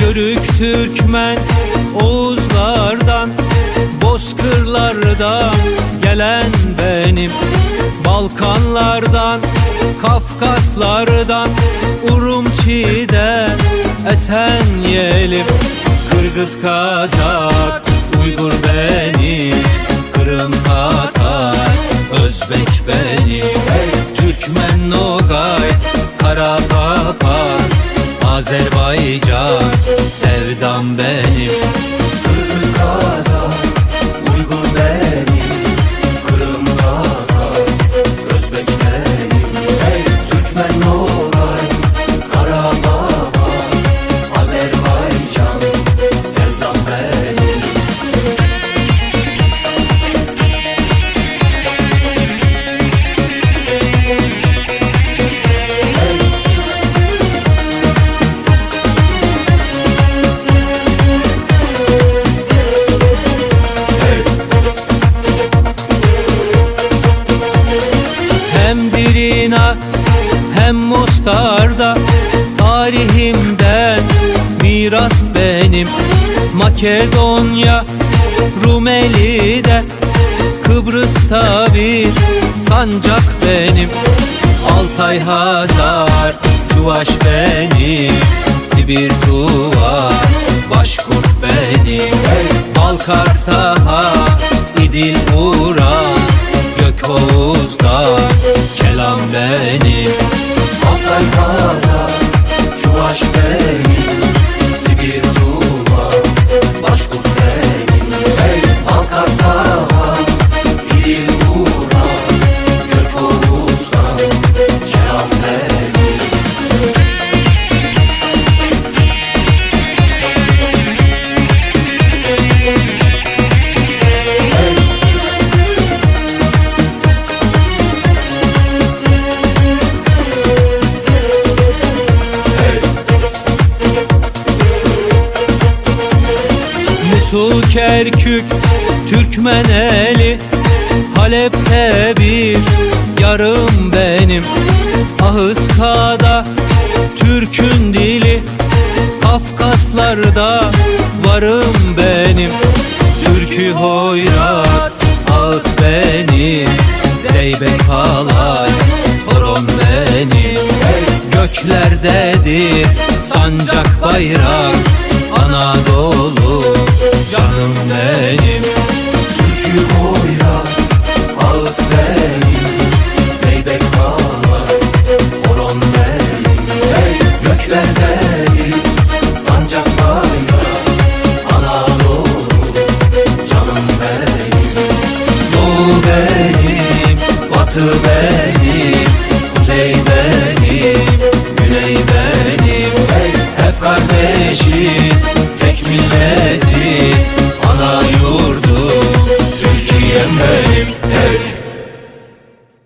Yörük Türkmen Oğuzlardan Bozkırlardan gelen benim. Balkanlardan Kafkaslardan Urumçi'den esen yelim. Kırgız Kazak Uygur benim. Kırım Tatar Özbek benim Azerbaycan sevdam benim miras benim. Makedonya Rumeli'de Kıbrıs'ta bir sancak benim. Altay Hazar Çuvaş benim. Sibir Tuva Başkurt benim. Balkar Saha İdil Uğra Kerkük Türkmeneli Halep'te bir yarım benim. Ahıska'da Türk'ün dili Kafkaslarda varım benim. Türkü hoyrat ağıt benim Zeybek halay horon benim Göklerdedir sancak bayrak Anadolu benim. Türkü boyla ağız benim. Zeybek bağlar horon benim. Hey! Göklerdeyim sancak bayla Anadolu. Canım benim. Doğu benim, batı benim. Kuzey benim, güney benim. Hey! Hep kardeşiz tek milletiz